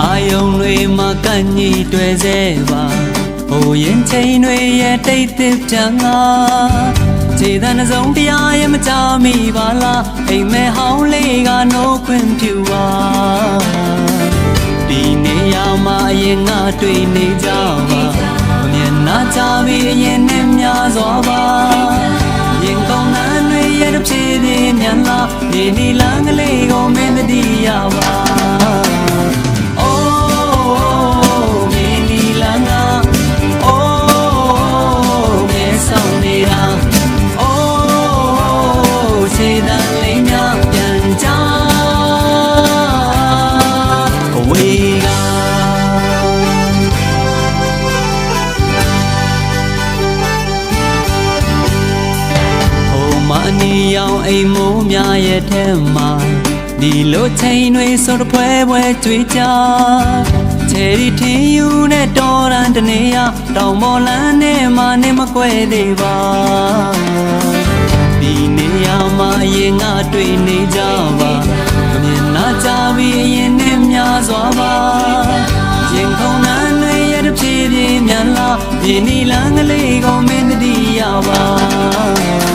အာယုံတွေမှာကန့်ညီတွေ့စေပါဟိုရင်ချိန်တွေရဲ့တိတ်တစ်တန်ငါခြေတန်းတစ်စုံတရားရဲ့မကြမိပါလားအိမ်မဲဟောင်းလေးကနိုးခွင့်ပြုပါဒီနေရာမှာအရင်ငါတွေ့နေကြပါမျက်နှာချပြီးအရင်နဲ့များစွာပါရင်ကောင်းနှမ်းတွေရဲ့တစ်ဖြည်းဖြည်းမြန်လာဒီနီလန်းကလေး ဝေးကဟိုမအနီရောင်အိမ်မိုးများရဲ့ထဲမှာဒီလိုချိန်တွေဆိုတပွဲပွဲကြွေးကြချယ်ရီထင်းယူနဲ့တော်ရန်တနေရတောင်မော်လန်းနဲ့မနဲ့မကွဲသေးပါဒီနေရာမှာအရင်ငါတွေ့နေကြပါအမြင်နာကြပြီးအရင် ဒီနီလန်းကလေးကိုမင်းတတိယပါ